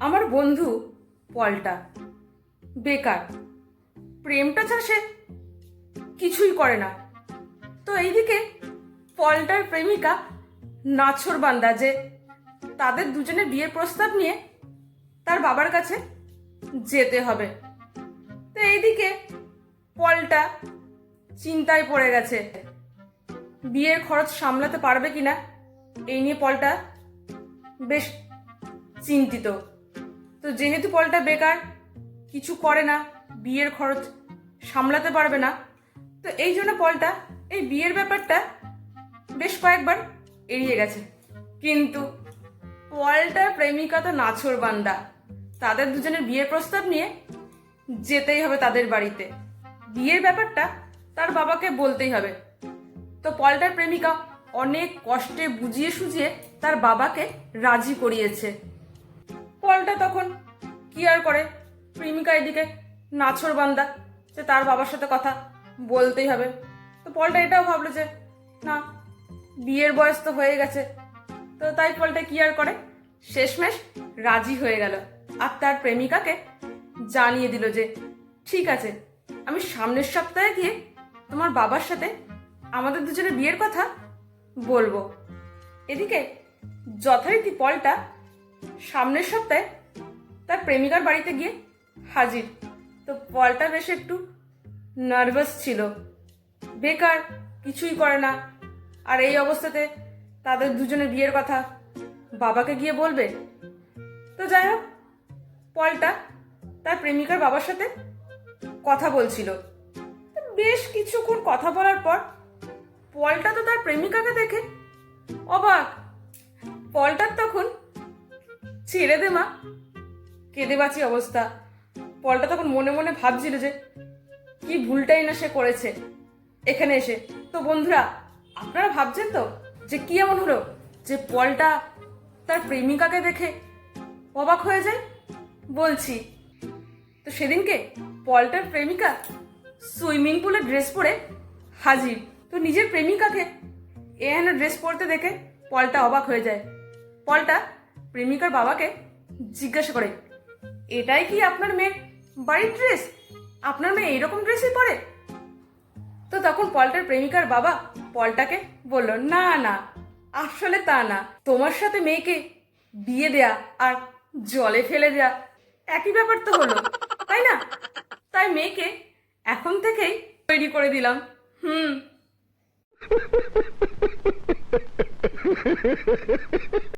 আমার বন্ধু পলটা, বেকার। প্রেমটা ছাড়া সে কিছুই করে না। তো এইদিকে পলটার প্রেমিকা নাছর বান্দা যে তাদের দুজনের বিয়ের প্রস্তাব নিয়ে তার বাবার কাছে যেতে হবে। তো এইদিকে পলটা চিন্তায় পড়ে গেছে। বিয়ের খরচ সামলাতে পারবে কিনা এই নিয়ে পলটা বেশ চিন্তিত। তো যেহেতু পলটা বেকার, কিছু করে না, বিয়ের খরচ সামলাতে পারবে না, তো এই জন্য পলটা, এই বিয়ের ব্যাপারটা বেশ কয়েকবার এড়িয়ে গেছে। কিন্তু পলটার প্রেমিকা তো নাছর বান্দা, তাদের দুজনের বিয়ের প্রস্তাব নিয়ে যেতেই হবে তাদের বাড়িতে। বিয়ের ব্যাপারটা তার বাবাকে বলতেই হবে। তো পলটার প্রেমিকা অনেক কষ্টে বুঝিয়ে সুঝিয়ে তার বাবাকে রাজি করিয়েছে। পলটা তখন কি আর করে? প্রেমিকা এদিকে নাছর বান্দা, যে তার বাবার সাথে কথা বলতেই হবে। তো পলটা এটাও ভাবলো যে, না, বিয়ের বয়স তো হয়ে গেছে। তো তাই পলটা কি আর করে? শেষমেশ রাজি হয়ে গেল। আর তার প্রেমিকাকে জানিয়ে দিল যে, ঠিক আছে, আমি সামনের সপ্তাহে গিয়ে তোমার বাবার সাথে আমাদের দুজনের বিয়ের কথা বলব। এদিকে যথারীতি পলটা সামনের সপ্তাহে তার প্রেমিকার বাড়িতে গিয়ে হাজির। তো পলটা বেশ একটু নার্ভাস ছিল। বেকার, কিছুই করে না। আর এই অবস্থাতে তাদের দুজনের বিয়ের কথা বাবাকে গিয়ে বলবে। তো যাই হোক, পলটা তার প্রেমিকার বাবার সাথে কথা বলছিল। বেশ কিছুক্ষণ কথা বলার পর পলটা তো তার প্রেমিকাকে দেখে অবাক। পলটার তখন ছেড়ে দে মা। কেঁদে বাঁচি অবস্থা। পলটা তখন মনে মনে ভাবছিল যে, কি ভুলটাই না সে করেছে। এখানে এসে, তো বন্ধুরা, আপনারা ভাবছেন তো যে কি এমন হলো? যে পলটা তার প্রেমিকাকে দেখে অবাক হয়ে যায়? বলছি। তো সেদিনকে পলটার প্রেমিকা সুইমিং পুলে ড্রেস পরে হাজির। তো নিজের প্রেমিকাকে এহেন ড্রেস পরতে দেখে পলটা অবাক হয়ে যায়। পলটা প্রেমিকার বাবাকে জিজ্ঞাসা করে, এটাই কি আপনার মেয়ের বাড়ির ড্রেস আপনার মেয়ে এইরকম ড্রেসই পরে? তো তখন পলটার প্রেমিকার বাবা পলটাকে বলল, না না, আসলে তা না। তোমার সাথে মেয়েকে বিয়ে দেয়া আর জলে ফেলে দেয়া একই ব্যাপার তো হলো, তাই না? তাই মেয়েকে এখন থেকেই তৈরি করে দিলাম। হুম।